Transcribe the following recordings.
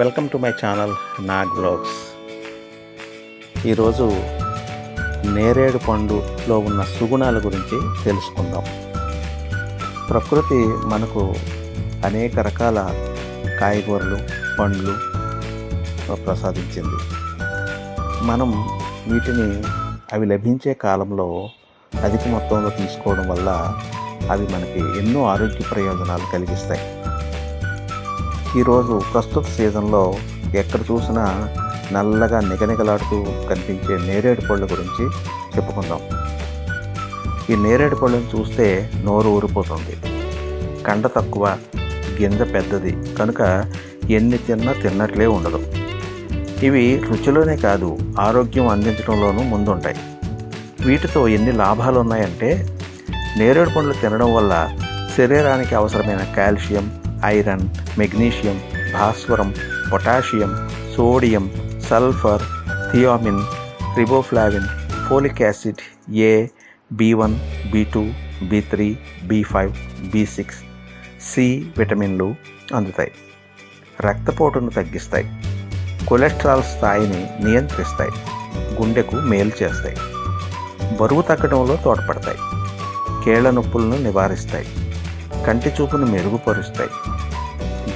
Welcome to my channel Nag blogs ఈరోజు నేరేడు పండులో ఉన్న సుగుణాల గురించి తెలుసుకుందాం. ప్రకృతి మనకు అనేక రకాల కాయగూరలు పండ్లు ప్రసాదించింది. మనం వీటిని అవి లభించే కాలంలో అధిక మొత్తంలో తీసుకోవడం వల్ల అవి మనకి ఎన్నో ఆరోగ్య ప్రయోజనాలు కలిగిస్తాయి. ఈరోజు ప్రస్తుత సీజన్లో ఎక్కడ చూసినా నల్లగా నిగనిగలాడుతూ కనిపించే నేరేడు పళ్ళ గురించి చెప్పుకుందాం. ఈ నేరేడు పళ్ళను చూస్తే నోరు ఊరిపోతుంది. కండ తక్కువ గింజ పెద్దది కనుక ఎన్ని తిన్నా తిన్నట్లే ఉండదు. ఇవి రుచిలోనే కాదు ఆరోగ్యం అందించడంలోనూ ముందుంటాయి. వీటితో ఎన్ని లాభాలు ఉన్నాయంటే నేరేడు పండ్లు తినడం వల్ల శరీరానికి అవసరమైన కాల్షియం ఐరన్ మెగ్నీషియం భాస్వరం potassium sodium sulphur thiamine riboflavin folic acid A B one B two B three B five B six C విటమిన్లు అందుతాయి. రక్తపోటును తగ్గిస్తాయి. కొలెస్ట్రాల్ స్థాయిని నియంత్రిస్తాయి. గుండెకు మేలు చేస్తాయి. బరువు తగ్గడంలో తోడ్పడతాయి. కేళ్ళ నొప్పులను నివారిస్తాయి. కంటి చూపును మెరుగుపరుస్తాయి.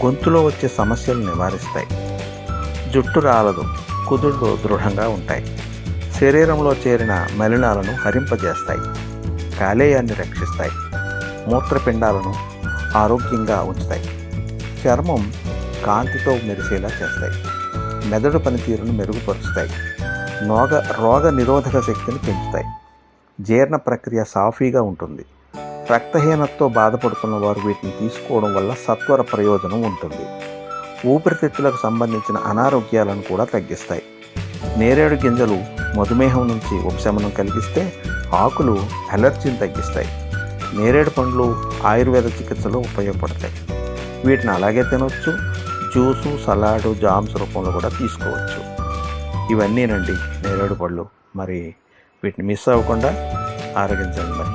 గొంతులో వచ్చే సమస్యలు నివారిస్తాయి. జుట్టు రాలదు కుదుళ్ళు దృఢంగా ఉంటాయి. శరీరంలో చేరిన మలినాలను హరింపజేస్తాయి. కాలేయాన్ని రక్షిస్తాయి. మూత్రపిండాలను ఆరోగ్యంగా ఉంచుతాయి. చర్మం కాంతితో మెరిసేలా చేస్తాయి. మెదడు పనితీరును మెరుగుపరుస్తాయి. రోగ రోగ నిరోధక శక్తిని పెంచుతాయి. జీర్ణ ప్రక్రియ సాఫీగా ఉంటుంది. రక్తహీనతతో బాధపడుతున్న వారు వీటిని తీసుకోవడం వల్ల సత్వర ప్రయోజనం ఉంటుంది. ఊపిరితిత్తులకు సంబంధించిన అనారోగ్యాలను కూడా తగ్గిస్తాయి. నేరేడు గింజలు మధుమేహం నుంచి ఉపశమనం కలిగిస్తే ఆకులు అలర్జీని తగ్గిస్తాయి. నేరేడు పండ్లు ఆయుర్వేద చికిత్సలో ఉపయోగపడతాయి. వీటిని అలాగే తినవచ్చు జ్యూసు సలాడు జామ్స్ రూపంలో కూడా తీసుకోవచ్చు. ఇవన్నీనండి నేరేడు పళ్ళు మరి వీటిని మిస్ అవ్వకుండా ఆరగించండి మరి